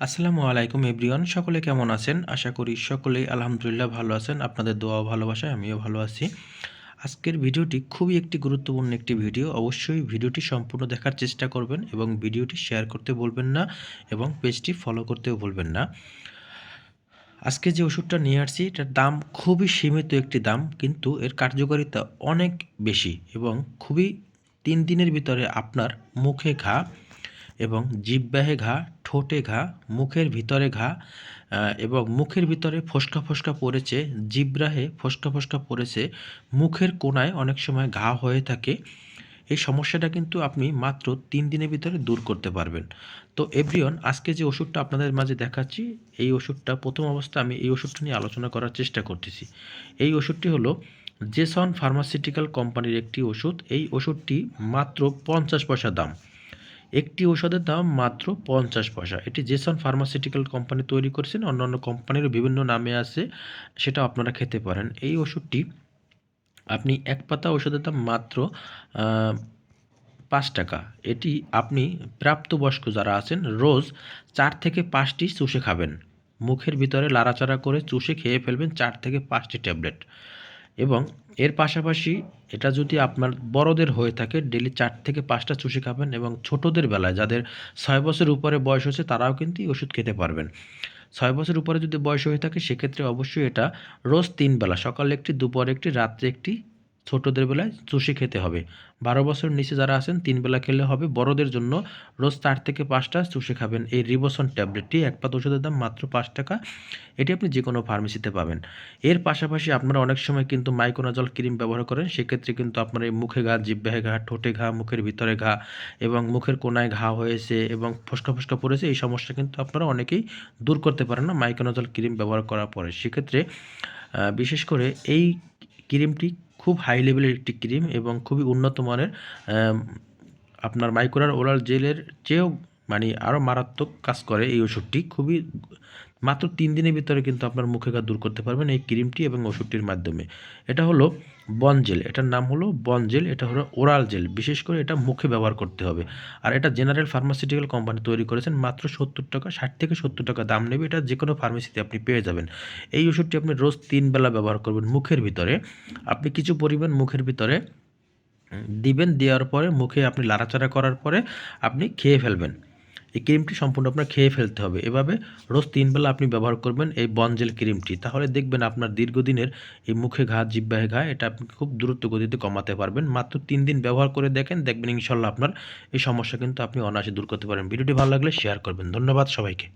আসসালামু আলাইকুম এভরিওয়ান, সকলে কেমন আছেন? আশা করি সকলেই আলহামদুলিল্লাহ ভালো আছেন। আপনাদের দোয়া ভালোবাসায় আমিও ভালো আছি। আজকের ভিডিওটি খুবই একটি গুরুত্বপূর্ণ একটি ভিডিও। অবশ্যই ভিডিওটি সম্পূর্ণ দেখার চেষ্টা করবেন এবং ভিডিওটি শেয়ার করতে বলবেন না এবং পেজটি ফলো করতেও বলবেন না। আজকে যে ওষুধটা নিয়ে আসছি, এটার দাম খুবই সীমিত একটি দাম, কিন্তু এর কার্যকারিতা অনেক বেশি এবং খুবই তিন দিনের ভিতরে আপনার মুখে ঘা এবং জিহ্বাহে ঘা ঠোঁটে ঘা, মুখের ভিতরে ঘা এবং মুখের ভিতরে ফোসকা ফোসকা পড়েছে, জিব্রাহে ফোসকা ফোসকা পড়েছে, মুখের কোণায় অনেক সময় ঘা হয়ে থাকে। এই সমস্যাটা কিন্তু আপনি মাত্র তিন দিনের ভিতরে দূর করতে পারবেন। তো এভরিওন আজকে যে ওষুধটা আপনাদের মাঝে দেখাচ্ছি, এই ওষুধটা, প্রথম অবস্থা আমি এই ওষুধটা নিয়ে আলোচনা করার চেষ্টা করতেছি। এই ওষুধটি হলো জেসন ফার্মাসিউটিক্যাল কোম্পানির একটি ওষুধ। এই ওষুধটি মাত্র পঞ্চাশ পয়সা দাম। একটি ওষুধের দাম মাত্র পঞ্চাশ পয়সা। এটি জেসন ফার্মাসিউটিক্যাল কোম্পানি তৈরি করেছেন। অন্যান্য কোম্পানিরও বিভিন্ন নামে আছে, সেটা আপনারা খেতে পারেন। এই ওষুধটি আপনি এক পাতা ওষুধের দাম মাত্র পাঁচ টাকা। এটি আপনি প্রাপ্তবয়স্ক যারা আছেন, রোজ চার থেকে পাঁচটি চুষে খাবেন। মুখের ভিতরে লাড়াচাড়া করে চুষে খেয়ে ফেলবেন চার থেকে পাঁচটি ট্যাবলেট। এবং এর পাশাপাশি এটা যদি আপনার বড়দের হয়ে থাকে ডেলি চার থেকে পাঁচটা চুষে খাবেন এবং ছোটদের বেলায় যাদের ছয় বছর উপরে বয়স হচ্ছে তারাও কিন্তু এই ওষুধ খেতে পারবেন। ছয় বছর উপরে যদি বয়স হয়ে থাকে, সেক্ষেত্রে অবশ্যই এটা রোজ তিন বেলা সকালে একটি, দুপুরে একটি, রাত্রে একটি ছোটদের বেলায় চুষে খেতে হবে। বারো বছর নিচে যারা আছেন, তিন বেলা খেলে হবে। বড়দের জন্য রোজ চার থেকে পাঁচটা চুষে খাবেন। এই রিবোসন ট্যাবলেটটি এক পাত ওষুধের দাম মাত্র পাঁচ টাকা। এটি আপনি যে কোনো ফার্মেসিতে পাবেন। এর পাশাপাশি আপনারা অনেক সময় কিন্তু মাইক্রোনাজল ক্রিম ব্যবহার করেন। সেক্ষেত্রে কিন্তু আপনার এই মুখে ঘা জিব্বাহে ঘা, ঠোঁটে ঘা, মুখের ভিতরে ঘা এবং মুখের কোনায় ঘা হয়েছে এবং ফোসকা ফোসকা পড়েছে, এই সমস্যা কিন্তু আপনারা অনেকেই দূর করতে পারেন না মাইক্রোনাজল ক্রিম ব্যবহার করার পরে। সেক্ষেত্রে বিশেষ করে এই ক্রিমটি খুব হাই লেভেলের একটি ক্রিম এবং খুবই উন্নত মানের আপনার মাইকোরার ওরাল জেলের চেয়েও মানে আরও মারাত্মক কাজ করে এই ওষুধটি। খুবই মাত্র তিন দিনের ভিতরে কিন্তু আপনার মুখে ঘা দূর করতে পারবেন এই ক্রিমটি এবং ওষুধটির মাধ্যমে। এটা হলো বন জেল। এটার নাম হলো বন জেল। এটা হলো ওরাল জেল। বিশেষ করে এটা মুখে ব্যবহার করতে হবে। আর এটা জেনারেল ফার্মাসিউটিক্যাল কোম্পানি তৈরি করেছেন। মাত্র সত্তর টাকা, ষাট থেকে সত্তর টাকা দাম নেবে। এটা যে কোনো ফার্মেসিতে আপনি পেয়ে যাবেন। এই ওষুধটি আপনি রোজ তিন বেলা ব্যবহার করবেন মুখের ভিতরে। আপনি কিছু পরিমাণ মুখের ভিতরে দিবেন। দেওয়ার পরে মুখে আপনি লাড়াচাড়া করার পরে আপনি খেয়ে ফেলবেন। এই ক্রিমটি সম্পূর্ণ আপনার খেয়ে ফেলতে হবে। এভাবে রোজ তিনবেলা আপনি ব্যবহার করবেন এই বনজেল ক্রিমটি তাহলে দেখবেন আপনার দীর্ঘদিনের এই মুখে ঘা জিব্বাহে ঘা, এটা আপনি খুব দ্রুত গতিতে কমাতে পারবেন। মাত্র তিন দিন ব্যবহার করে দেখেন, দেখবেন ইনশাল্লাহ আপনার এই সমস্যা কিন্তু আপনি অনায়াসে দূর করতে পারেন ভিডিওটি ভালো লাগলে শেয়ার করবেন। ধন্যবাদ সবাইকে।